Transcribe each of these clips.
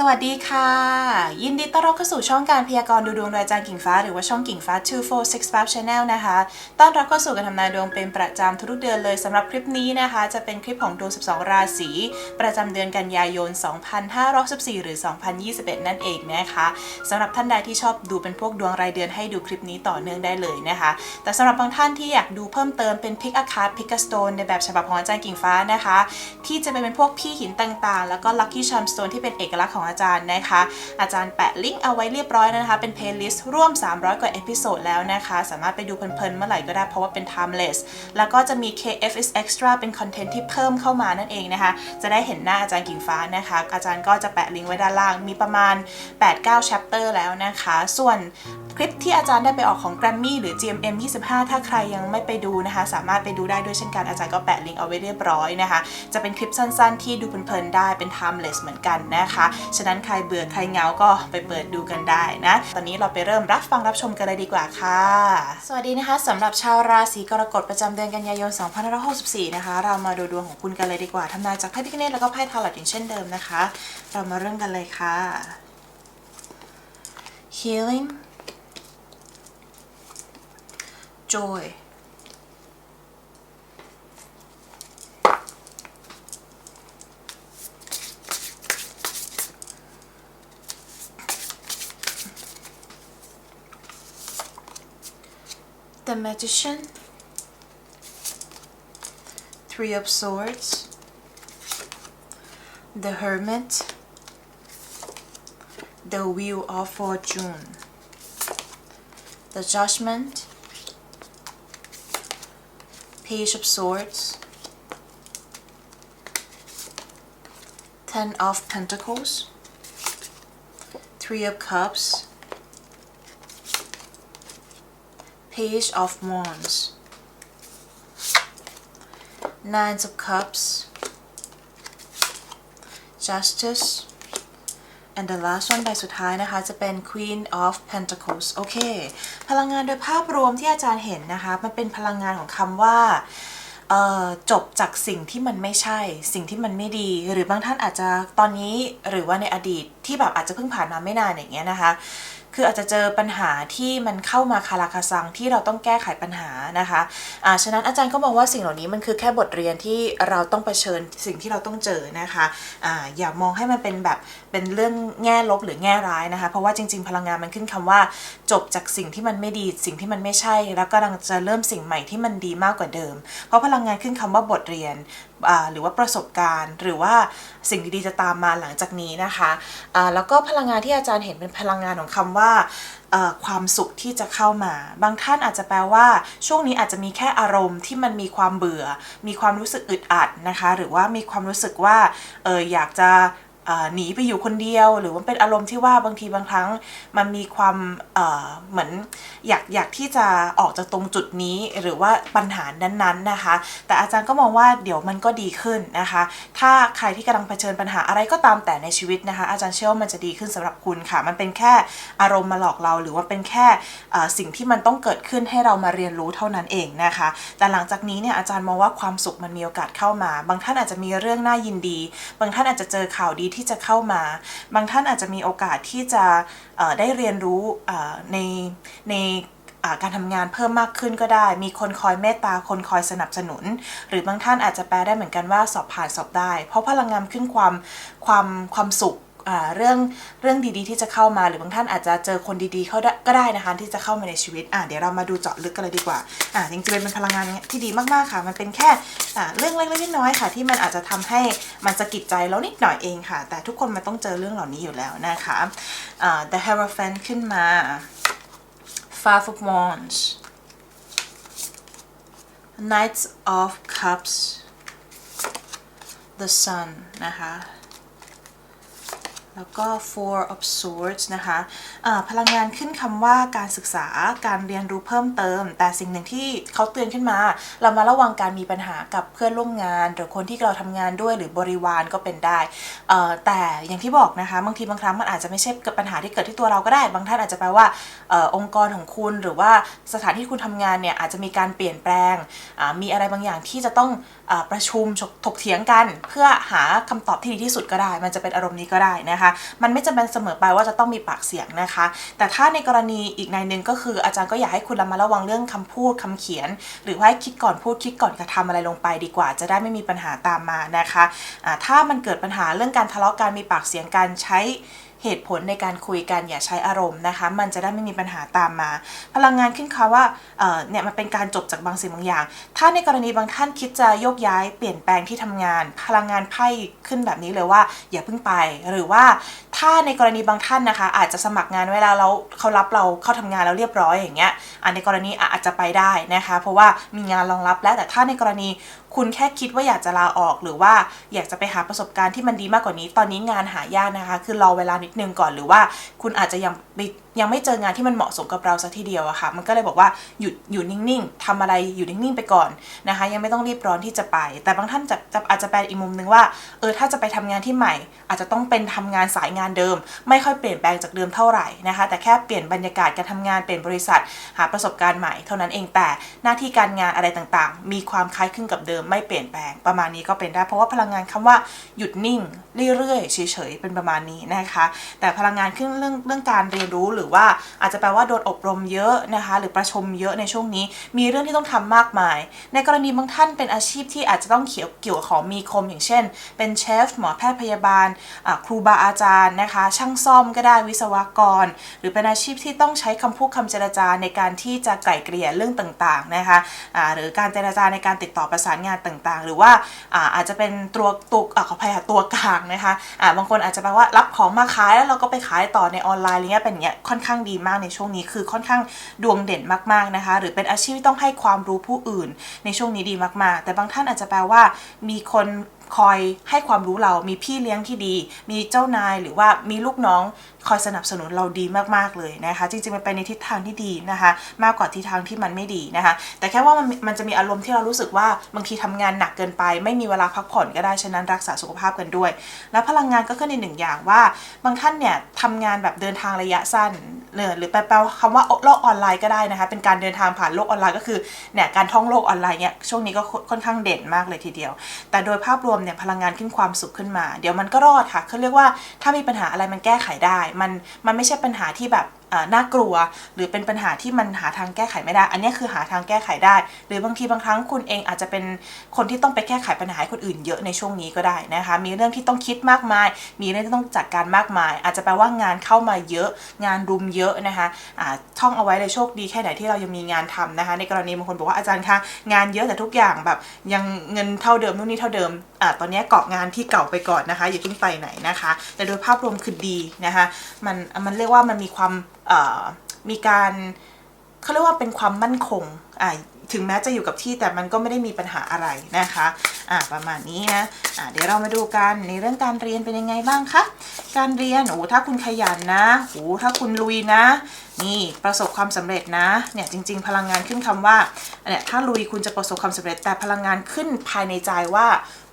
สวัสดีค่ะ ยินดีต้อนรับเข้าสู่ช่องการพยากรณ์ดูดวงโดยอาจารย์กิ่งฟ้า หรือว่าช่องกิ่งฟ้า 2465 Channel นะคะ ต้อนรับเข้าสู่การทำนายดวงเป็นประจำทุกๆเดือนเลยสำหรับคลิปนี้นะคะ จะเป็นคลิปของดวง 12 ราศี ประจำเดือนกันยายน 2564หรือ 2021 นั่นเองนะคะสำหรับท่านใดที่ชอบดูเป็นพวกดวงรายเดือนให้ดูคลิปนี้ต่อเนื่องได้เลยนะคะ แต่สำหรับบางท่านที่อยากดูเพิ่มเติมเป็นพิกอาคาร์พิกสโตนในแบบฉบับของอาจารย์กิ่งฟ้านะคะ ที่จะเป็นพวกพี่หินต่างๆ แล้วก็ลัคกี้ชัมสโตนที่เป็นเอกลักษณ์ของอาจารย์นะคะ อาจารย์แปะลิงก์เอาไว้เรียบร้อยแล้วนะคะ เป็นเพลย์ลิสต์ร่วม 300 กว่าเอพิโซดแล้วนะคะ สามารถไปดูเพลินๆเมื่อไหร่ก็ได้เพราะว่าเป็น timeless แล้วก็จะมี KFS Extra เป็นคอนเทนต์ที่เพิ่มเข้ามานั่นเองนะคะ จะได้เห็นหน้าอาจารย์กิ่งฟ้านะคะ อาจารย์ก็จะแปะลิงก์ไว้ด้านล่าง มีประมาณ 8-9 chapter แล้วนะคะ ส่วนคลิปที่อาจารย์ได้ไปออกของ Grammy หรือ GMM 25 ถ้าใครยังไม่ไปดูนะคะ สามารถไปดูได้ด้วยเช่นกันอาจารย์ก็แปะลิงก์เอาไว้เรียบร้อยนะคะ จะเป็นคลิปสั้นๆ ที่ดูเพลินๆได้เป็น timeless เหมือนกันนะคะฉะนั้นใครเบื่อใครเหงาก็ไปเปิดดูกันได้นะ ตอนนี้เราไปเริ่มรับฟังรับชมกันเลยดีกว่าค่ะ สวัสดีนะคะสำหรับชาวราศีกรกฎประจำเดือนกันยายน 2564 นะคะ เรามาดูดวงของคุณกันเลยดีกว่าทำนายจากไพ่พิคเนตแล้วก็ไพ่ทาร์ลอตอย่างเช่นเดิมนะคะ เรามาเริ่มกันเลยค่ะ healing joy the magician. Three of swords. The hermit. The wheel of fortune. The judgment. Page of swords. Ten of pentacles. Three of cups page of wands Nine of cups justice and the last one ใบสุดท้ายนะคะจะเป็น Queen of Pentacles โอเค พลังงานโดยภาพรวมที่อาจารย์เห็นนะคะ มันเป็นพลังงานของคำว่าจบจากสิ่งที่มันไม่ใช่ สิ่งที่มันไม่ดี หรือบางท่านอาจจะตอนนี้หรือว่าในอดีตที่แบบอาจจะเพิ่งผ่านมาไม่นานอย่างเงี้ยนะคะ คืออาจจะเจอปัญหาที่มันเข้ามาคาราคาซังที่เราต้องแก้ไขปัญหานะคะอ่าฉะนั้นอาจารย์ก็มองว่าสิ่งเหล่านี้มันคือแค่บทเรียนที่เราต้องเผชิญสิ่งที่เราต้องเจอนะคะอ่าอย่ามองให้มันเป็นแบบเป็นเรื่องแง่ลบหรือแง่ร้ายนะคะ เพราะว่าจริง ๆ พลังงานมันขึ้นคำว่า จบจากสิ่งที่มันไม่ดีสิ่งที่มันไม่ใช่ แล้วก็กำลังจะเริ่มสิ่งใหม่ที่มันดีมากกว่าเดิม เพราะพลังงานขึ้นคำว่าบทเรียนหรือว่าประสบการณ์ หรือว่าสิ่งดีๆจะตามมาหลังจากนี้นะคะะแล้วก็พลังงานที่อาจารย์เห็นเป็นพลังงานของคำว่าความสุขที่จะเข้ามา บางท่านอาจจะแปลว่า ช่วงนี้อาจจะมีแค่อารมณ์ที่มันมีความเบื่อ มีความรู้สึกอึดอัดนะคะ หรือว่ามีความรู้สึกว่าเอออยากจะ หนีไปอยู่คนเดียว หรือว่าเป็นอารมณ์ที่ว่าบางทีบางครั้งมันมีความเหมือนอยากอยากที่จะออกจากตรงจุดนี้หรือว่าปัญหานั้นๆนะคะ แต่อาจารย์ก็มองว่าเดี๋ยวมันก็ดีขึ้นนะคะ ถ้าใครที่กำลังเผชิญปัญหาอะไรก็ตามแต่ในชีวิตนะคะ อาจารย์เชื่อว่ามันจะดีขึ้นสำหรับคุณค่ะ มันเป็นแค่อารมณ์มาหลอกเรา หรือว่าเป็นแค่สิ่งที่มันต้องเกิดขึ้นให้เรามาเรียนรู้เท่านั้นเองนะคะ แต่หลังจากนี้เนี่ยอาจารย์มองว่าความสุขมันมีโอกาสเข้ามา บางท่านอาจจะมีเรื่องน่ายินดี บางท่านอาจจะเจอข่าวดีที่จะเข้ามา บางท่านอาจจะมีโอกาสที่จะได้เรียนรู้ในในการทำงานเพิ่มมากขึ้นก็ได้ มีคนคอยเมตตา คนคอยสนับสนุน หรือบางท่านอาจจะแปลได้เหมือนกันว่าสอบผ่านสอบได้ เพราะพลังงานขึ้นความความความสุข เรื่องเรื่องดีๆ ที่จะเข้ามา หรือบางท่านอาจจะเจอคนดีๆ เข้าก็ได้นะคะ ที่จะเข้ามาในชีวิตอ่าเดี๋ยวเรามาดูเจาะลึกกันเลยดีกว่าอ่าจริงๆเป็นพลังงานที่ดีมากๆค่ะ มันเป็นแค่อ่าเรื่องเล็กๆน้อยๆค่ะ ที่มันอาจจะทำให้มันสะกิดใจเรานิดหน่อยเองค่ะ แต่ทุกคนมันต้องเจอเรื่องเหล่านี้อยู่แล้วนะคะอ่า The Hierophant ขึ้นมา Five of Wands Knights of Cups The Sun นะคะ แล้วก็ four of swords นะคะะพลังงานขึ้นคำว่าการศึกษาการเรียนรู้เพิ่มเติม แต่สิ่งหนึ่งที่เขาเตือนขึ้นมา เรามาระวังการมีปัญหากับเพื่อนร่วมงาน หรือคนที่เราทำงานด้วยหรือบริวารก็เป็นได้ แต่อย่างที่บอกนะคะ บางทีบางครั้งมันอาจจะไม่ใช่เกิดปัญหาที่เกิดที่ตัวเราก็ได้ บางท่านอาจจะแปลว่าอองค์กรของคุณหรือว่าสถานที่คุณทำงานเนี่ยอาจจะมีการเปลี่ยนแปลง มีอะไรบางอย่างที่จะต้องประชุมถกเถียงกัน เพื่อหาคำตอบที่ดีที่สุดก็ได้ มันจะเป็นอารมณ์นี้ก็ได้นะคะ มันไม่จำเป็นเสมอไปว่าจะต้องมีปากเสียงนะคะ แต่ถ้าในกรณีอีกในหนึ่งก็คืออาจารย์ก็อยากให้คุณระมัดระวังเรื่องคำพูดคำเขียน หรือว่าให้คิดก่อนพูดคิดก่อนกระทำอะไรลงไปดีกว่า จะได้ไม่มีปัญหาตามมานะคะะถ้ามันเกิดปัญหาเรื่องการทะเลาะกันมีปากเสียงกันใช้ เหตุผลในการคุยกันอย่าใช้อารมณ์นะคะ มันจะได้ไม่มีปัญหาตามมา พลังงานขึ้นค่ะว่าเนี่ยมันเป็นการจบจากบางสิ่งบางอย่าง ถ้าในกรณีบางท่านคิดจะโยกย้ายเปลี่ยนแปลงที่ทำงาน พลังงานไพ่ขึ้นแบบนี้เลยว่า อย่าเพิ่งไป หรือว่า ถ้าในกรณีบางท่านนะคะ อาจจะสมัครงานเวลาแล้วเขารับเราเข้าทำงานแล้วเรียบร้อยอย่างเงี้ยอันในกรณีอาจจะไปได้นะคะ เพราะว่ามีงานรองรับแล้วแต่ถ้าในกรณีคุณแค่คิดว่าอยากจะลาออกหรือว่าอยากจะไปหาประสบการณ์ที่มันดีมากกว่านี้ ตอนนี้งานหายากนะคะ คือรอเวลานิดนึงก่อนหรือว่า คุณอาจจะยัง ยังไม่เจองานที่มันเหมาะสมกับเราสักทีเดียวอะค่ะ มันก็เลยบอกว่าหยุดอยู่นิ่งๆทำอะไรอยู่นิ่งๆไปก่อนนะคะ ยังไม่ต้องรีบร้อนที่จะไป แต่บางท่านจะจะอาจจะแปลอีกมุมนึงว่าเออถ้าจะไปทำงานที่ใหม่ อาจจะต้องเป็นทำงานสายงานเดิม ไม่ค่อยเปลี่ยนแปลงจากเดิมเท่าไหร่นะคะ แต่แค่เปลี่ยนบรรยากาศการทำงานเปลี่ยนบริษัท หาประสบการณ์ใหม่เท่านั้นเองแต่หน้าที่การงานอะไรต่างๆ มีความคล้ายคลึงกับเดิมไม่เปลี่ยนแปลงประมาณนี้ก็เป็นได้ เพราะว่าพลังงานคำว่าหยุดนิ่งเรื่อยๆเฉยๆเป็นประมาณนี้นะคะ แต่พลังงานขึ้นเรื่องเรื่องการเรียนรู้หรือือว่าอาจจะแปลว่าโดนอบรมเยอะนะคะ หรือประชุมเยอะในช่วงนี้ มีเรื่องที่ต้องทำมากมาย ในกรณีบางท่านเป็นอาชีพที่อาจจะต้องเกี่ยวเกี่ยวของมีคมอย่างเช่น เป็นเชฟหมอแพทย์พยาบาลครูบาอาจารย์นะคะ ช่างซ่อมก็ได้วิศวกร หรือเป็นอาชีพที่ต้องใช้คำพูดคำเจรจาในการที่จะไกล่เกลี่ยเรื่องต่างๆนะคะะหรือการเจรจาในการติดต่อประสานงานต่างๆ หรือว่าอาอาจจะเป็นตัวตัวขออภัยค่ะตัวกลางนะคะะบางคนอาจจะแปลว่ารับของมาขายแล้วเราก็ไปขายต่อในออนไลน์อะไรเงี้ยเป็นอย่างเงี้ยค่อนข้างดีมากในช่วงนี้คือค่อนข้างดวงเด่นมากๆนะคะ หรือเป็นอาชีพที่ต้องให้ความรู้ผู้อื่น ในช่วงนี้ดีมากๆ แต่บางท่านอาจจะแปลว่า มีคน คอยให้ความรู้เรามีพี่เลี้ยงที่ดี มีเจ้านายหรือว่ามีลูกน้องคอยสนับสนุนเราดีมากๆเลยนะคะ จริงๆมันไปในทิศทางที่ดีนะคะ มากกว่าทิศทางที่มันไม่ดีนะคะ แต่แค่ว่ามันมันจะมีอารมณ์ที่เรารู้สึกว่าบางทีทำงานหนักเกินไป ไม่มีเวลาพักผ่อนก็ได้ฉะนั้นรักษาสุขภาพกันด้วย แล้วพลังงานก็ขึ้นในหนึ่งอย่างว่า บางท่านเนี่ยทำงานแบบเดินทางระยะสั้นหรือแปลคำว่าโลกออนไลน์ก็ได้นะคะ เป็นการเดินทางผ่านโลกออนไลน์ก็คือเนี่ยการท่องโลกออนไลน์เนี่ยช่วงนี้ก็ค่อนข้างเด่นมากเลยทีเดียว แต่โดยภาพรวมเนี่ยพลังงานขึ้นความสุขขึ้นมา เดี๋ยวมันก็รอดค่ะเขาเรียกว่าถ้ามีปัญหาอะไรมันแก้ไขได้ มันมันไม่ใช่ปัญหาที่แบบน่ากลัว หรือเป็นปัญหาที่มันหาทางแก้ไขไม่ได้ อันนี้คือหาทางแก้ไขได้ หรือบางทีบางครั้งคุณเองอาจจะเป็นคนที่ต้องไปแก้ไขปัญหาให้คนอื่นเยอะในช่วงนี้ก็ได้นะคะ มีเรื่องที่ต้องคิดมากมาย มีเรื่องที่ต้องจัดการมากมาย อาจจะแปลว่างานเข้ามาเยอะ งานรุมเยอะนะคะะท่องเอาไว้เลยโชคดีแค่ไหนที่เรายังมีงานทำนะคะ ในกรณีบางคนบอกว่าอาจารย์คะงานเยอะแต่ทุกอย่างแบบยังเงินเท่าเดิมนู่นนี่เท่าเดิมอตอนนี้เกาะงานที่เก่าไปก่อนนะคะอย่าเพิ่งไปไหนนะคะ แต่โดยภาพรวมคือดีนะคะมันมันเรียกว่ามันมีความมีการเขาเรียกว่าเป็นความมั่นคงอ่าถึงแม้จะอยู่กับที่แต่มันก็ไม่ได้มีปัญหาอะไรนะคะอ่าประมาณนี้นะอ่าเดี๋ยวเรามาดูกันในเรื่องการเรียนเป็นยังไงบ้างคะการเรียนโอ้ถ้าคุณขยันนะโอ้ถ้าคุณลุยนะ นี่ประสบความสำเร็จนะเนี่ยจริง ๆ พลังงานขึ้นคำว่าเนี่ยถ้าลุยคุณจะประสบความสำเร็จ แต่พลังงานขึ้นภายในใจว่า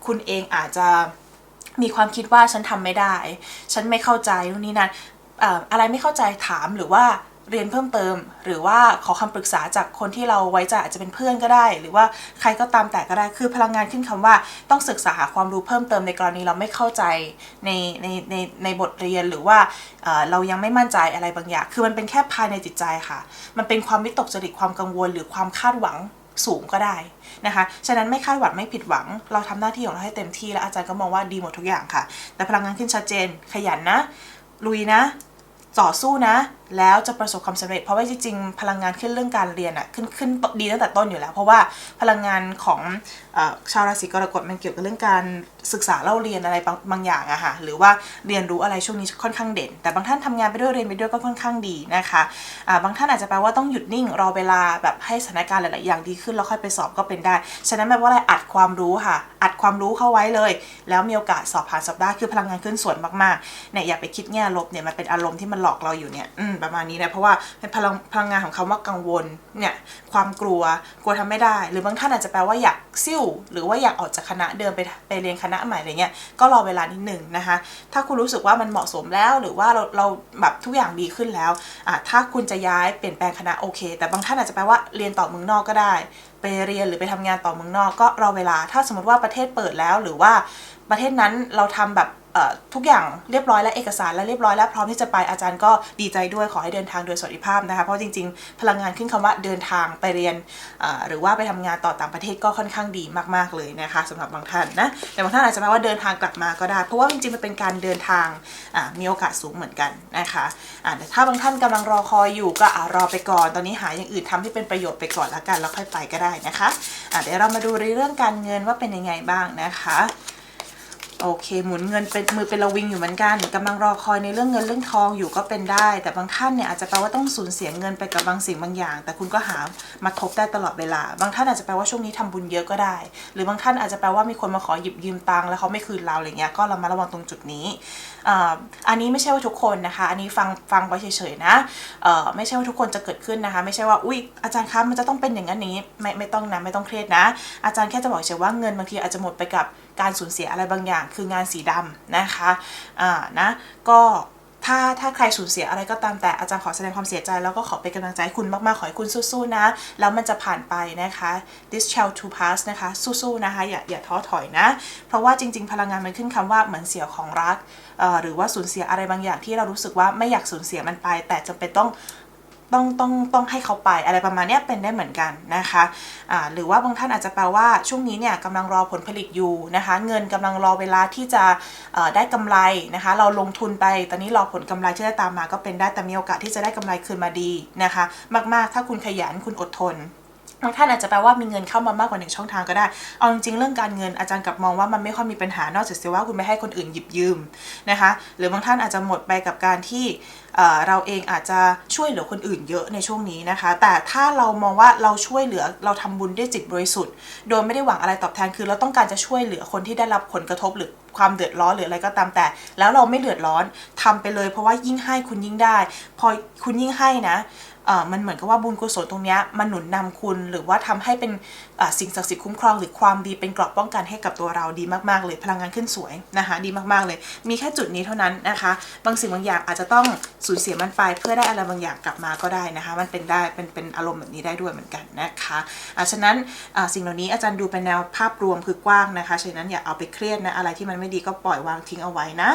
คุณเองอาจจะมีความคิดว่าฉันทำไม่ได้ ฉันไม่เข้าใจนู่นนี่นั่น อะไรไม่เข้าใจถามหรือว่าเรียนเพิ่มเติม หรือว่าขอคำปรึกษาจากคนที่เราไว้ใจอาจจะเป็นเพื่อนก็ได้ หรือว่าใครก็ตามแต่ก็ได้คือพลังงานขึ้นคำว่าต้องศึกษาหาความรู้เพิ่มเติมในกรณีเราไม่เข้าใจในในในในบทเรียนหรือว่าเรายังไม่มั่นใจอะไรบางอย่าง คือมันเป็นแค่ภายในจิตใจค่ะ มันเป็นความวิตกจริตความกังวล หรือความคาดหวังสูงก็ได้นะคะ ฉะนั้นไม่คาดหวังไม่ผิดหวัง เราทำหน้าที่ของเราให้เต็มที่แล้วอาจารย์ก็มองว่าดีหมดทุกอย่างค่ะ แต่พลังงานขึ้นชัดเจนขยันนะ ลุยนะ ต่อสู้นะ แล้วจะประสบความสำเร็จ เพราะว่าจริงๆ พลังงานขึ้นเรื่องการเรียนอะขึ้นขึ้นดีตั้งแต่ต้นอยู่แล้ว เพราะว่าพลังงานของอชาวราศีกรกฎมันเกี่ยวกับเรื่องการศึกษาเล่าเรียนอะไรบางบางอย่างอะค่ะหรือว่าเรียนรู้อะไรช่วงนี้ค่อนข้างเด่น แต่บางท่านทำงานไปด้วยเรียนไปด้วยก็ค่อนข้างดีนะคะอ่าบางท่านอาจจะแปลว่าต้องหยุดนิ่งรอเวลาแบบให้สถานการณ์หลายๆอย่างดีขึ้นแล้วค่อยไปสอบก็เป็นได้ ฉะนั้นแปลว่าอะไรอัดความรู้ค่ะ อัดความรู้เข้าไว้เลย แล้วมีโอกาสสอบผ่านสอบได้คือพลังงานขึ้นส่วนมากๆเนี่ยอย่าไปคิดแง่ลบเนี่ยมันเป็นอารมณ์ที่มันหลอกเราอยู่เนี่ยอืมประมาณนี้นะเพราะว่าเป็นพลังพลังงานของคำว่ากังวลเนี่ยความกลัวกลัวทำไม่ได้ หรือบางท่านอาจจะแปลว่าอยากซิ่วหรือว่าอยากออกจากคณะเดิมไปไปเรียนคณะใหม่อะไรเงี้ยก็รอเวลานิดหนึ่งนะคะถ้าคุณรู้สึกว่ามันเหมาะสมแล้วหรือว่าเราเราแบบทุกอย่างดีขึ้นแล้วอะถ้าคุณจะย้ายเปลี่ยนแปลงคณะโอเค แต่บางท่านอาจจะแปลว่าเรียนต่อเมืองนอกก็ได้ ไปเรียนหรือไปทำงานต่อเมืองนอกก็รอเวลา ถ้าสมมติว่าประเทศเปิดแล้วหรือว่าประเทศนั้นเราทำแบบ ทุกอย่างเรียบร้อยและเอกสารและเรียบร้อยแล้วพร้อมที่จะไปอาจารย์ก็ดีใจด้วยขอให้เดินทางโดยสวัสดิภาพนะคะ เพราะจริงๆ พลังงานขึ้นคำว่าเดินทางไปเรียน หรือว่าไปทำงานต่อต่างประเทศก็ค่อนข้างดีมากๆเลยนะคะสำหรับบางท่านนะแต่บางท่านอาจจะแปลว่าเดินทางกลับมาก็ได้ เพราะว่าจริงๆมันเป็นการเดินทางมีโอกาสสูงเหมือนกันนะคะแต่ถ้าบางท่านกำลังรอคอยอยู่ก็อะรอไปก่อน ตอนนี้หาอย่างอื่นทำที่เป็นประโยชน์ไปก่อนละกันแล้วค่อยไปก็ได้นะคะะเดี๋ยวเรามาดูในเรื่องการเงินว่าเป็นยังไงบ้างนะคะ โอเค หมุนเงินเป็นมือเป็นระวิงอยู่เหมือนกันกำลังรอคอยในเรื่องเงินเรื่องทองอยู่ก็เป็นได้ แต่บางท่านเนี่ยอาจจะแปลว่าต้องสูญเสียเงินไปกับบางสิ่งบางอย่าง แต่คุณก็หามาทบได้ตลอดเวลา บางท่านอาจจะแปลว่าช่วงนี้ทำบุญเยอะก็ได้ หรือบางท่านอาจจะแปลว่ามีคนมาขอหยิบยืมตังค์แล้วเขาไม่คืนเราอะไรเงี้ยก็เรามาระวังตรงจุดนี้อ่าอันนี้ไม่ใช่ว่าทุกคนนะคะ อันนี้ฟังฟังไว้เฉยๆนะเออไม่ใช่ว่าทุกคนจะเกิดขึ้นนะคะ ไม่ใช่ว่าอุ้ยอาจารย์คะมันจะต้องเป็นอย่างนั้นอย่างนี้ไม่ไม่ต้องนะไม่ต้องเครียดนะ อาจารย์แค่จะบอกเฉยว่าเงินบางทีอาจจะหมดไปกับ การสูญเสียอะไรบางอย่าง คืองานสีดำนะคะอ่านะก็ถ้าถ้าใครสูญเสียอะไรก็ตามแต่อาจารย์ขอแสดงความเสียใจ แล้วก็ขอเป็นกำลังใจคุณมากๆ ขอให้คุณสู้ๆนะ แล้วมันจะผ่านไปนะคะ this shall to pass นะคะสู้ๆนะคะอย่าอย่าท้อถอยนะ เพราะว่าจริง ๆ พลังงานมันขึ้นคำว่าเหมือนเสียของรักหรือว่าสูญเสียอะไรบางอย่างที่เรารู้สึกว่าไม่อยากสูญเสียมันไป แต่จำเป็นต้อง ต้องต้องต้องให้เขาไปอะไรประมาณนี้เป็นได้เหมือนกันนะคะะหรือว่าบางท่านอาจจะแปลว่าช่วงนี้เนี่ยกำลังรอผลผลิตอยู่นะคะ เงินกำลังรอเวลาที่จะได้กำไรนะคะ เราลงทุนไปตอนนี้รอผลกำไรที่จะตามมาก็เป็นได้แต่มีโอกาสที่จะได้กำไรคืนมาดีนะคะ มากๆ ถ้าคุณขยันคุณอดทน บางท่านอาจจะแปลว่ามีเงินเข้ามามากกว่าหนึ่งช่องทางก็ได้ เอาจริงๆเรื่องการเงินอาจารย์กลับมองว่ามันไม่ค่อยมีปัญหานอกจากเสียว่าคุณไปให้คนอื่นหยิบยืมนะคะ หรือบางท่านอาจจะหมดไปกับการที่เราเองอาจจะช่วยเหลือคนอื่นเยอะในช่วงนี้นะคะ แต่ถ้าเรามองว่าเราช่วยเหลือเราทำบุญด้วยจิตบริสุทธิ์ โดยไม่ได้หวังอะไรตอบแทนคือ เราต้องการจะช่วยเหลือคนที่ได้รับผลกระทบหรือความเดือดร้อนหรืออะไรก็ตามแต่ แล้วเราไม่เดือดร้อนทำไปเลย เพราะว่ายิ่งให้คุณยิ่งได้ พอคุณยิ่งให้นะ มันเหมือนกับว่าบุญกุศลตรงนี้มันหนุนนำคุณ หรือว่าทำให้เป็นสิ่งศักดิ์สิทธิ์คุ้มครองหรือความดีเป็นกราะป้องกันให้กับตัวเราดีมากๆเลย พลังงานขึ้นสวยนะคะดีมากๆเลย มีแค่จุดนี้เท่านั้นนะคะ บางสิ่งบางอย่างอาจจะต้องสูญเสียมันไปเพื่อได้อะไรบางอย่างกลับมาก็ได้นะคะ มันเป็นได้เป็นเป็นอารมณ์แบบนี้ได้ด้วยเหมือนกันนะคะะฉะนั้นสิ่งเหล่านี้อาจารย์ดูเป็นแนวภาพรวมคือกว้างนะคะฉะนั้นอย่าเอาไปเครียดนะอะไรที่มันไม่ดีก็ปล่อยวางทิ้งเอาไว้นะ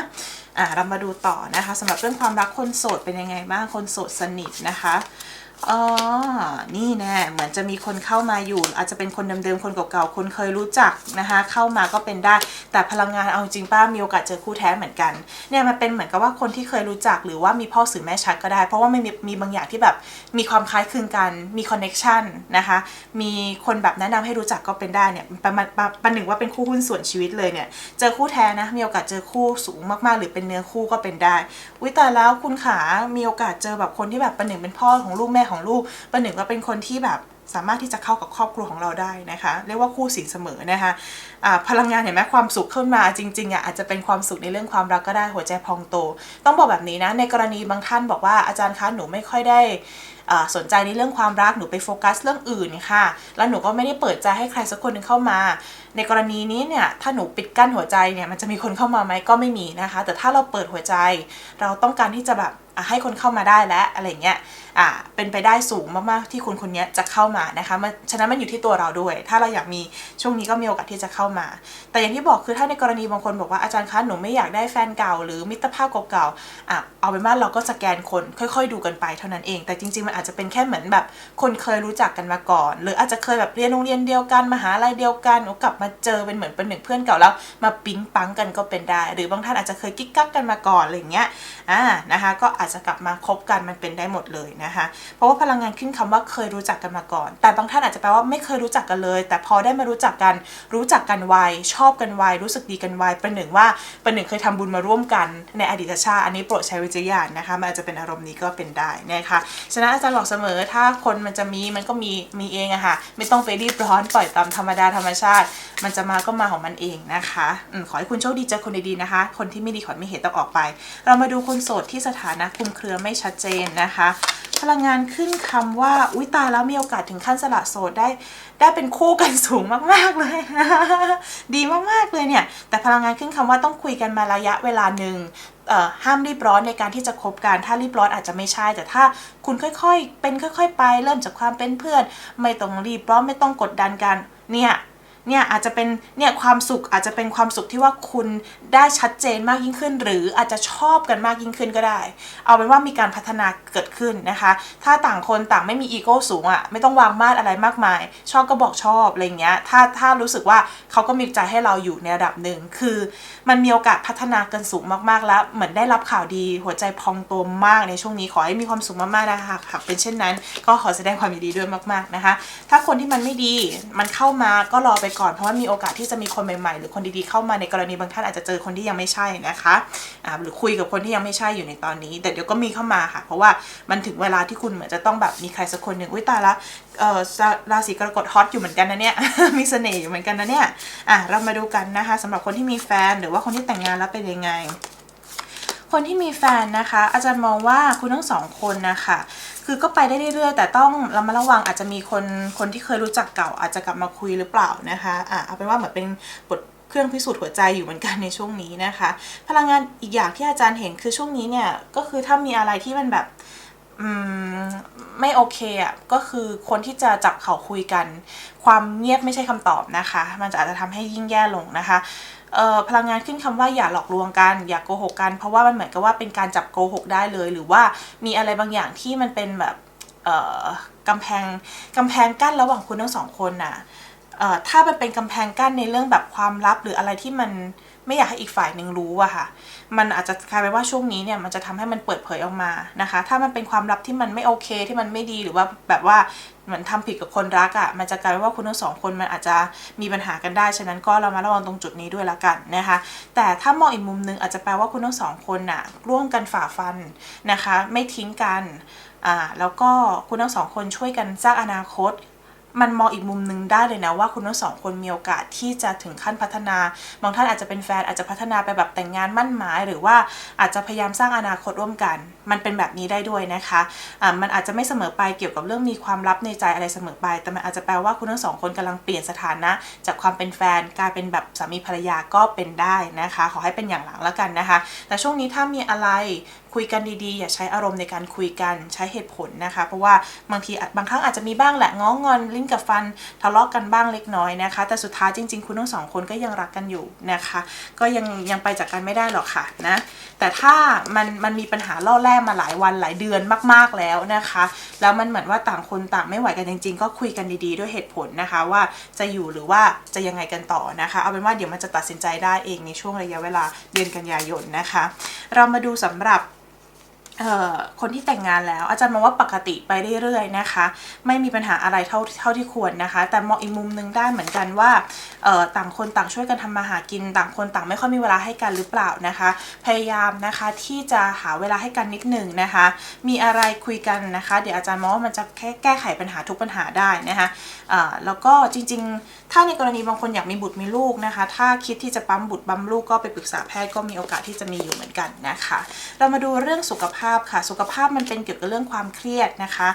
อะเรามาดูต่อนะคะสำหรับเรื่องความรักคนโสดเป็นยังไงบ้างคนโสดสนิทนะคะ อ๋อ นี่แน่เหมือนจะมีคนเข้ามาอยู่ อาจจะเป็นคนเดิมๆ คนเก่าๆ คนเคยรู้จักนะคะ เข้ามาก็เป็นได้ แต่พลังงานเอาจริงป้ามีโอกาสเจอคู่แท้เหมือนกัน เนี่ยมันเป็นเหมือนกับว่าคนที่เคยรู้จักหรือว่ามีพ่อสื่อแม่ชัดก็ได้ เพราะว่าไม่มีมีบางอย่างที่แบบมีความคล้ายคลึงกัน มีคอนเน็ชันนะคะ มีคนแบบแนะนำให้รู้จักก็เป็นได้เนี่ยประมาณประหนึ่งว่าเป็นคู่หุ้นส่วนชีวิตเลยเนี่ย เจอคู่แท้นะ มีโอกาสเจอคู่สูงมากๆ หรือเป็นเนื้อคู่ก็เป็นได้อุ้ยแต่แล้วคุณขา มีโอกาสเจอแบบคนที่แบบประหนึ่งเป็นพ่อของลูกแม่ของลูกประหนึ่งว่าเป็นคนที่แบบสามารถที่จะเข้ากับครอบครัวของเราได้นะคะ เรียกว่าคู่สินเสมอนะคะอ่าพลังงานเห็นไหมความสุขขึ้นมาจริงๆอะอาจจะเป็นความสุขในเรื่องความรักก็ได้หัวใจพองโต ต้องบอกแบบนี้นะในกรณีบางท่านบอกว่าอาจารย์คะหนูไม่ค่อยได้สนใจในเรื่องความรักหนูไปโฟกัสเรื่องอื่นค่ะ แล้วหนูก็ไม่ได้เปิดใจให้ใครสักคนหนึ่งเข้ามา ในกรณีนี้เนี่ยถ้าหนูปิดกั้นหัวใจเนี่ยมันจะมีคนเข้ามาไหมก็ไม่มีนะคะ แต่ถ้าเราเปิดหัวใจ เราต้องการที่จะแบบให้คนเข้ามาได้แล้วอะไรเงี้ยอ่าเป็นไปได้สูงมากๆที่คนคนนี้จะเข้ามานะคะมันฉะนั้นมันอยู่ที่ตัวเราด้วย ถ้าเราอยากมีช่วงนี้ก็มีโอกาสที่จะเข้ามา แต่อย่างที่บอกคือถ้าในกรณีบางคนบอกว่าอาจารย์คะหนูไม่อยากได้แฟนเก่า หรือมิตรภาพเก่าๆอะเอาเป็นว่าเราก็สแกนคนค่อย ๆ ดูกันไปเท่านั้นเอง แต่จริงๆมันอาจจะเป็นแค่เหมือนแบบคนเคยรู้จักกันมาก่อน หรืออาจจะเคยแบบเรียนโรงเรียนเดียวกันมหาลัยเดียวกันกลับมาเจอเป็นเหมือนเป็นหนึ่งเพื่อนเก่าแล้ว มาปิ๊งปังกันก็เป็นได้ หรือบางท่านอาจจะเคยกิ๊กกักกันมาก่อนอะไรเงี้ยอ่านะคะก็อาจจะกลับมาคบกันมันเป็นได้หมดเลยนะคะ เพราะว่าพลังงานขึ้นคำว่าเคยรู้จักกันมาก่อน แต่บางท่านอาจจะแปลว่าไม่เคยรู้จักกันเลย แต่พอได้มารู้จักกันรู้จักกันไวชอบกันไวรู้สึกดีกันไวเป็นหนึ่งว่าเป็นหนึ่งเคยทำบุญมาร่วมกันในอดีตชาติอันนี้โปรดใช้วิจารณญาณนะคะมันอาจจะเป็นอารมณ์นี้ก็เป็นได้นะคะฉะนั้นอาจารย์บอกเสมอถ้าคนมันจะมีมันก็มีมีเองอะค่ะไม่ต้องไปรีบร้อนปล่อยตามธรรมดาธรรมชาติมันจะมาก็มาของมันเองนะคะอขอให้คุณโชคดีเจอคนดีๆนะคะ คนที่ไม่ดีขอให้ไม่เหตุต้องออกไป เรามาดูคนโสดที่สถานะคุมเครือไม่ชัดเจนนะคะ พลังงานขึ้นคำว่าอุ้ยตายแล้วมีโอกาสถึงขั้นสละโสดได้ได้เป็นคู่กันสูงมากๆเลย ดีมากๆเลยเนี่ย แต่พลังงานขึ้นคำว่าต้องคุยกันมาระยะเวลาหนึ่งห้ามรีบร้อนในการที่จะคบกัน ถ้ารีบร้อนอาจจะไม่ใช่ แต่ถ้าคุณค่อยๆ เป็นค่อย ๆ ไป เริ่มจากความเป็นเพื่อน ไม่ต้องรีบร้อนไม่ต้องกดดันกัน เนี่ย เนี่ยอาจจะเป็นเนี่ยความสุขอาจจะเป็นความสุขที่ว่าคุณได้ชัดเจนมากยิ่งขึ้น หรืออาจจะชอบกันมากยิ่งขึ้นก็ได้ เอาเป็นว่ามีการพัฒนาเกิดขึ้นนะคะ ถ้าต่างคนต่างไม่มีอีโก้สูงอะ่ะไม่ต้องวางมาดอะไรมากมาย ชอบก็บอกชอบอะไรเงี้ยถ้าถ้ารู้สึกว่าเขาก็มีใจให้เราอยู่ในระดับหนึ่งคือ มันมีโอกาสพัฒนากันสูงมากๆแล้ว เหมือนได้รับข่าวดีหัวใจพองโตมากในช่วงนี้ขอให้มีความสุขมากๆนะคะหากเป็นเช่นนั้น ก็ขอแสดงความยินดีด้วยมาก ๆนะคะ ถ้าคนที่มันไม่ดีมันเข้ามาก็รอไปก่อนเพราะว่ามีโอกาสที่จะมีคนใหม่ๆ หรือคนดีๆเข้ามาในกรณีบางท่านอาจจะเจอคนที่ยังไม่ใช่นะคะอ่าหรือคุยกับคนที่ยังไม่ใช่อยู่ในตอนนี้ แต่เดี๋ยวก็มีเข้ามาค่ะ เพราะว่ามันถึงเวลาที่คุณเหมือนจะต้องแบบมีใครสักคนหนึ่งอุ้ยตายละเออราศีกรกฎฮอตอยู่เหมือนกันนะเนี่ย มีเสน่ห์อยู่เหมือนกันนะเนี่ยอะเรามาดูกันนะคะสำหรับคนที่มีแฟนหรือว่าคนที่แต่งงานแล้วเป็นยังไงคนที่มีแฟนนะคะ อาจารย์มองว่าคุณทั้งสองคนนะคะ คือก็ไปได้เรื่อยๆ แต่ต้องเรามาระวังอาจจะมีคนคนที่เคยรู้จักเก่า อาจจะกลับมาคุยหรือเปล่านะคะอะเอาเป็นว่าเหมือนเป็นบทเครื่องพิสูจน์หัวใจอยู่เหมือนกันในช่วงนี้นะคะ พลังงานอีกอย่างที่อาจารย์เห็นคือช่วงนี้เนี่ยก็คือถ้ามีอะไรที่มันแบบอืมไม่โอเคอะก็คือคนที่จะจับเขาคุยกัน ความเงียบไม่ใช่คำตอบนะคะ มันจะอาจจะทำให้ยิ่งแย่ลงนะคะ พลังงานขึ้นคำว่าอย่าหลอกลวงกัน อย่าโกหกกัน เพราะว่ามันเหมือนกับว่าเป็นการจับโกหกได้เลย หรือว่ามีอะไรบางอย่างที่มันเป็นแบบกำแพงกำแพงกั้นระหว่างคุณทั้งสองคนน่ะเอ่อถ้ามันเป็นกำแพงกั้นในเรื่องแบบความลับหรืออะไรที่มัน ไม่อยากให้อีกฝ่ายหนึ่งรู้อะค่ะ มันอาจจะกลายเป็นว่าช่วงนี้เนี่ยมันจะทำให้มันเปิดเผยออกมานะคะ ถ้ามันเป็นความลับที่มันไม่โอเคที่มันไม่ดีหรือว่าแบบว่าเหมือนทำผิดกับคนรักอะ่ะ มันจะกลายเป็นว่าคุณทั้งสองคนมันอาจจะมีปัญหากันได้ ฉะนั้นก็เรามาระวังตรงจุดนี้ด้วยละกันนะคะ แต่ถ้ามองอีกมุมนึงอาจจะแปลว่าคุณทั้งสองคนน่ะร่วมกันฝ่าฟันนะคะ ไม่ทิ้งกัน อ่า แล้วก็คุณทั้งสองคนช่วยกันสร้างอนาคต มันมองอีกมุมหนึ่งได้เลยนะว่าคุณทั้งสองคนมีโอกาสที่จะถึงขั้นพัฒนา บางท่านอาจจะเป็นแฟนอาจจะพัฒนาไปแบบแต่งงานมั่นหมาย หรือว่าอาจจะพยายามสร้างอนาคตร่วมกัน มันเป็นแบบนี้ได้ด้วยนะคะอ่ามันอาจจะไม่เสมอไปเกี่ยวกับเรื่องมีความลับในใจอะไรเสมอไป แต่มันอาจจะแปลว่าคุณทั้งสองคนกำลังเปลี่ยนสถานะ จากความเป็นแฟนกลายเป็นแบบสามีภรรยาก็เป็นได้นะคะ ขอให้เป็นอย่างหลังแล้วกันนะคะ แต่ช่วงนี้ถ้ามีอะไรคุยกันดีๆ อย่าใช้อารมณ์ในการคุยกันใช้เหตุผลนะคะ เพราะว่าบางทีบางครั้งอาจจะมีบ้างแหละง้องอนลิ้นกับฟันทะเลาะกันบ้างเล็กน้อยนะคะ แต่สุดท้ายจริง ๆ คุณทั้งสองคนก็ยังรักกันอยู่นะคะ ก็ยังยังไปจากกันไม่ได้หรอกค่ะนะแต่ถ้ามันมันมีปัญหาล่อแร่มาหลายวันหลายเดือนมาก ๆแล้วนะคะ แล้วมันเหมือนว่าต่างคนต่างไม่ไหวกันจริง ๆ ก็คุยกันดีๆ ด้วยเหตุผลนะคะว่าจะอยู่หรือว่าจะยังไงกันต่อนะคะ เอาเป็นว่าเดี๋ยวมันจะตัดสินใจได้เองในช่วงระยะเวลาเดือนกันยายนนะคะ เรามาดูสำหรับ คนที่แต่งงานแล้ว อาจารย์มองว่าปกติไปเรื่อยๆนะคะ ไม่มีปัญหาอะไรเท่าเท่าที่ควรนะคะ แต่มองอีกมุมหนึงได้เหมือนกันว่าต่างคนต่างช่วยกันทำมาหากิน ต่างคนต่างไม่ค่อยมีเวลาให้กันหรือเปล่านะคะ พยายามนะคะที่จะหาเวลาให้กันนิดหนึ่งนะคะ มีอะไรคุยกันนะคะ เดี๋ยวอาจารย์มองว่ามันจะแค่แก้ไขปัญหาทุกปัญหาได้นะคะแล้วก็จริงๆ ถ้าในกรณีบางคนอยากมีบุตรมีลูกนะคะ ถ้าคิดที่จะปั๊มบุตรปั๊มลูกก็ไปปรึกษาแพทย์ก็มีโอกาสที่จะมีอยู่เหมือนกันนะคะ เรามาดูเรื่องสุขภาพค่ะ สุขภาพมันเป็นเกี่ยวกับเรื่องความเครียดนะคะ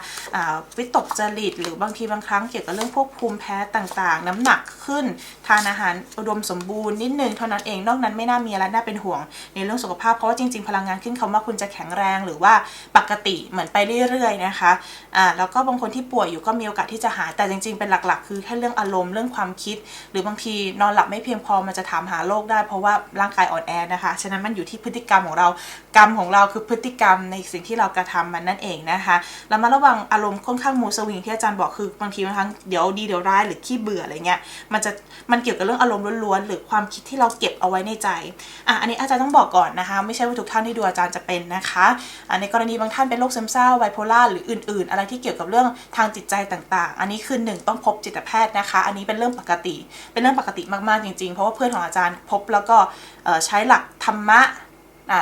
วิตกจริตหรือบางทีบางครั้งเกี่ยวกับเรื่องพวกภูมิแพ้ต่างๆ น้ำหนักขึ้น ทานอาหารอุดมสมบูรณ์นิดนึงเท่านั้นเองนอกนั้นไม่น่ามีอะไรน่าเป็นห่วง ในเรื่องสุขภาพเพราะว่าจริง ๆ พลังงานขึ้นคำว่าคุณจะแข็งแรงหรือว่าปกติเหมือนไปเรื่อยๆนะคะอ่าแล้วก็บางคนที่ป่วยอยู่ก็มีโอกาสที่จะหายแต่จริง ๆเป็นหลักๆ คือแค่เรื่องอารมณ์เรื่องความคิด หรือบางทีนอนหลับไม่เพียงพอมันจะถามหาโรคได้เพราะว่าร่างกายอ่อนแอนะคะฉะนั้นมันอยู่ที่พฤติกรรมของเรากรรมของเราคือพฤติกรรมในสิ่งที่เรากระทำมันนั่นเองนะคะแล้วมาระวังอารมณ์ค่อนข้างมูสวิงที่อาจารย์บอกคือบางทีบางครั้งเดี๋ยวดีเดี๋ยวร้ายหรือขี้เบื่ออะไรเงี้ยมันจะมันเกี่ยวกับเรื่องอารมณ์ล้วนๆหรือความคิดที่เราเก็บเอาไว้ในใจอะอันนี้อาจารย์ต้องบอกก่อนนะคะ ไม่ใช่ว่าทุกท่านที่ดูอาจารย์จะเป็นนะคะอะในกรณีบางท่านเป็นโรคซึมเศร้าไบโพล่าหรืออื่น ๆ อะไรที่เกี่ยวกับเรื่องทางจิตใจต่างๆ อันนี้คือหนึ่งต้องพบจิตแพทย์นะคะ อันนี้เป็นเรื่องปกติ เป็นเรื่องปกติมากๆจริงๆ เพราะว่าเพื่อนของอาจารย์พบแล้วก็ใช้หลักธรรมะ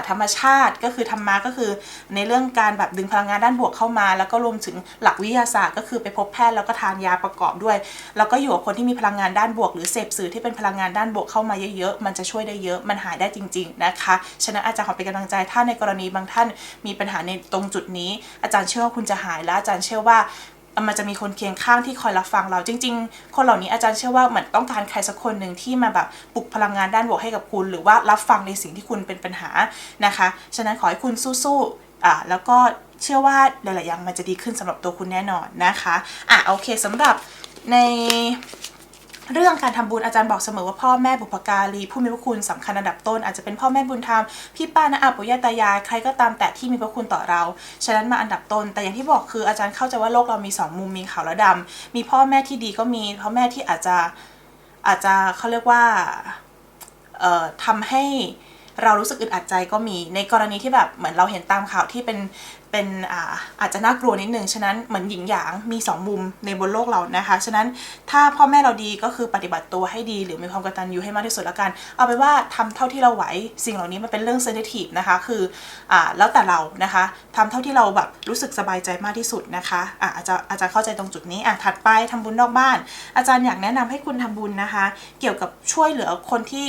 ธรรมชาติก็คือธรรมะก็คือ ในเรื่องการแบบดึงพลังงานด้านบวกเข้ามา แล้วก็รวมถึงหลักวิทยาศาสตร์ ก็คือไปพบแพทย์แล้วก็ทานยาประกอบด้วย แล้วก็อยู่กับคนที่มีพลังงานด้านบวก หรือเสพสื่อที่เป็นพลังงานด้านบวกเข้ามาเยอะๆมันจะช่วยได้เยอะมันหายได้จริง ๆนะคะฉะนั้นอาจารย์ขอเป็นกำลังใจถ้าในกรณีบางท่านมีปัญหาในตรงจุดนี้ อาจารย์เชื่อว่าคุณจะหายและอาจารย์เชื่อว่า มันจะมีคนเคียงข้างที่คอยรับฟังเราจริง ๆ คนเหล่านี้อาจารย์เชื่อว่าเหมือนต้องการใครสักคนหนึ่งที่มาแบบปลุกพลังงานด้านบวกให้กับคุณ หรือว่ารับฟังในสิ่งที่คุณเป็นปัญหานะคะ ฉะนั้นขอให้คุณสู้ๆอ่าแล้วก็เชื่อว่าหลายๆอย่างมันจะดีขึ้นสำหรับตัวคุณแน่นอนนะคะอะโอเคสำหรับใน เรื่องการทำบุญอาจารย์บอกเสมอว่าพ่อแม่บุพการีผู้มีพระคุณสำคัญอันดับต้น อาจจะเป็นพ่อแม่บุญธรรมพี่ป้านะอาปุยตายายใครก็ตามแต่ที่มีพระคุณต่อเรา ฉะนั้นมาอันดับต้น แต่อย่างที่บอกคืออาจารย์เข้าใจว่าโลกเรามีสองมุมมีขาวและดำมีพ่อแม่ที่ดีก็มีพ่อแม่ที่อาจจะอาจจะเขาเรียกว่าเอ่อทำให้เรารู้สึกอึดอัดใจก็มีในกรณีที่แบบเหมือนเราเห็นตามข่าวที่เป็น เป็นอาอาจจะน่ากลัวนิดนึง ฉะนั้นเหมือนหญิงหยางมีสองมุมในบนโลกเรานะคะ ฉะนั้นถ้าพ่อแม่เราดีก็คือปฏิบัติตัวให้ดี หรือมีความกตัญญูให้มากที่สุดล้วกัน เอาไปนว่าทำเท่าที่เราไหว สิ่งเหล่านี้มันเป็นเรื่องเซนซิทีฟนะคะ คืออ่าแล้วแต่เรานะคะทำเท่าที่เราแบบรู้สึกสบายใจมากที่สุดนะคะอะอาจจะอาจจะเข้าใจตรงจุดนี้อะถัดไปทำบุญนอกบ้าน อาจารย์อยากแนะนำให้คุณทำบุญนะคะ เกี่ยวกับช่วยเหลือคนที่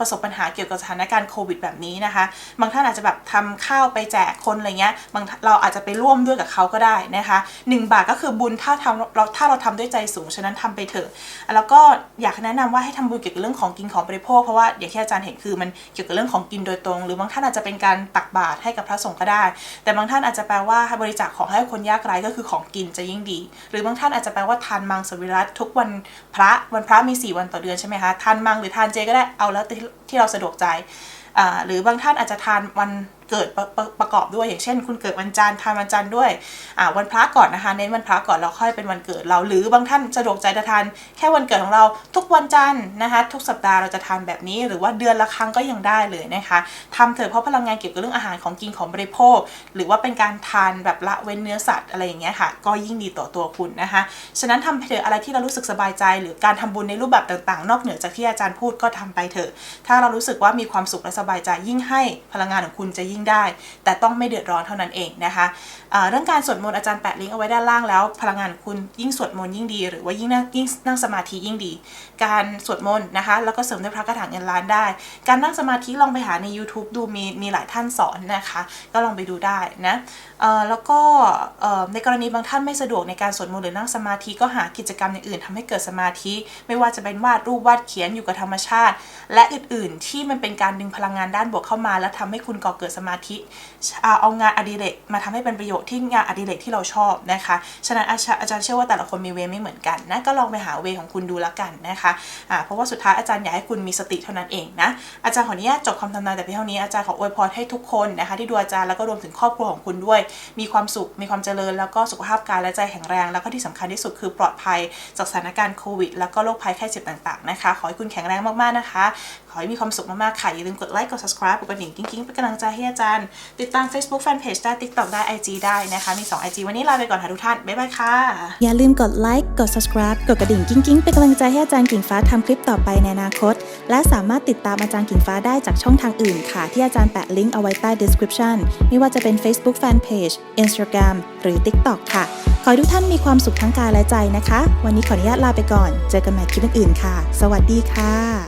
ประสบปัญหาเกี่ยวกับสถานการณ์โควิดแบบนี้นะคะ บางท่านอาจจะแบบทำข้าวไปแจกคนอะไรเงี้ยบางเราอาจจะไปร่วมด้วยกับเขาก็ได้นะคะหนึ่งบาทก็คือบุญถ้าทำเราถ้าเราทำด้วยใจสูงฉะนั้นทำไปเถอะ แล้วก็อยากแนะนำว่าให้ทำบุญเกี่ยวกับเรื่องของกินของบริโภคเพราะว่าอย่างที่อาจารย์เห็นคือมันเกี่ยวกับเรื่องของกินโดยตรง หรือบางท่านอาจจะเป็นการตักบาตรให้กับพระสงฆ์ก็ได้ แต่บางท่านอาจจะแปลว่าให้บริจาคของให้คนยากไร้ก็คือของกินจะยิ่งดี หรือบางท่านอาจจะแปลว่าทานมังสวิรัตทุกวันพระวันพระมี 4 วันต่อเดือนใช่ไหมคะทานมังหรือทานเจก็ได้เอาแล้วที่เราสะดวกใจหรือบางท่านอาจจะทานวันเกิดประประประกอบด้วยอย่างเช่น คุณเกิดวันจันทร์ทานวันจันทร์ด้วยวันพระก่อนนะคะเน้นวันพระก่อนแล้วค่อยเป็นวันเกิดเรา หรือบางท่านสะดวกใจจะทานแค่วันเกิดของเราทุกวันจันทร์นะคะทุกสัปดาห์เราจะทานแบบนี้ หรือว่าเดือนละครั้งก็ยังได้เลยนะคะทำเถอะเพราะพลังงานเกี่ยวกับเรื่องอาหารของกินของบริโภค หรือว่าเป็นการทานแบบละเว้นเนื้อสัตว์อะไรอย่างเงี้ยค่ะ ก็ยิ่งดีต่อตัวคุณนะคะฉะนั้นทำเถอะอะไรที่เรารู้สึกสบายใจ หรือการทำบุญในรูปแบบต่างๆ นอกเหนือจากที่อาจารย์พูดก็ทำไปเถอะ ถ้าเรารู้สึกว่ามีความสุขและสบายใจยิ่งให้พลังงานของคุณจะยิ่งได้ แต่ต้องไม่เดือดร้อนเท่านั้นเองนะคะอ่าเรื่องการสวดมนต์อาจารย์แปะลิงก์เอาไว้ด้านล่างแล้ว พลังงานคุณยิ่งสวดมนต์ยิ่งดี หรือว่ายิ่งนั่งยิ่งนั่งสมาธิยิ่งดี การสวดมนต์นะคะแล้วก็เสริมด้วยพระคาถาเงินล้านได้ การนั่งสมาธิลองไปหาใน YouTube ดูมีมีหลายท่านสอนนะคะ ก็ลองไปดูได้นะแล้วก็ในกรณีบางท่านไม่สะดวกในการสวดมนต์หรือนั่งสมาธิก็หากิจกรรมอย่างอื่นทำให้เกิดสมาธิ ไม่ว่าจะเป็นวาดรูปวาดเขียนอยู่กับธรรมชาติ และอื่นๆ ที่มันเป็นการดึงพลังงานด้านบวกเข้ามา แล้วทำให้คุณก่อเกิดสมาธิเอาเอางานอดิเรกมาทำให้เป็นประโยชน์ที่งานอดิเรกที่เราชอบนะคะฉะนั้นอาจารย์เชื่อว่าแต่ละคนมีเวย์ไม่เหมือนกันนะก็ลองไปหาเวย์ของคุณดูแล้วกันนะคะอ่าเพราะว่าสุดท้ายอาจารย์อยากให้คุณมีสติเท่านั้นเองนะอาจารย์ขออนุญาตจบคำทำนายแต่เพียงเท่านี้อาจารย์ขออวยพรให้ทุกคนนะคะที่ดูอาจารย์แล้วก็รวมถึงครอบครัวของคุณด้วย มีความสุขมีความเจริญ แล้วก็สุขภาพกายและใจแข็งแรง แล้วก็ที่สำคัญที่สุดคือปลอดภัยจากสถานการณ์โควิดแล้วก็โรคภัยไข้เจ็บต่างๆนะคะขอให้คุณแข็งแรงมากๆนะคะ ขอให้มีความสุขมากๆค่ะอย่าลืมกดไลค์กด subscribe กดกระดิ่งกิ๊งๆเป็นกำลังใจให้อาจารย์ ติดตาม Facebook Fanpage ได้ TikTok ได้ IG ได้นะคะ มี 2 IG วันนี้ลาไปก่อนค่ะทุกท่าน บ๊ายบายค่ะ อย่าลืมกดไลค์ กด subscribe กดกระดิ่งกิ้งกิ้งเป็นกำลังใจให้อาจารย์กิ่งฟ้าทำคลิปต่อไปในอนาคต และสามารถติดตามอาจารย์กิ่งฟ้าได้จากช่องทางอื่นค่ะ ที่อาจารย์แปะลิงก์เอาไว้ใต้ description ไม่ว่าจะเป็น Facebook Fanpage Instagram หรือ TikTok ค่ะ ขอให้ทุกท่านมีความสุขทั้งกายและใจนะคะ วันนี้ขออนุญาตลาไปก่อน เจอกันใหม่คลิปอื่นๆค่ะ สวัสดีค่ะ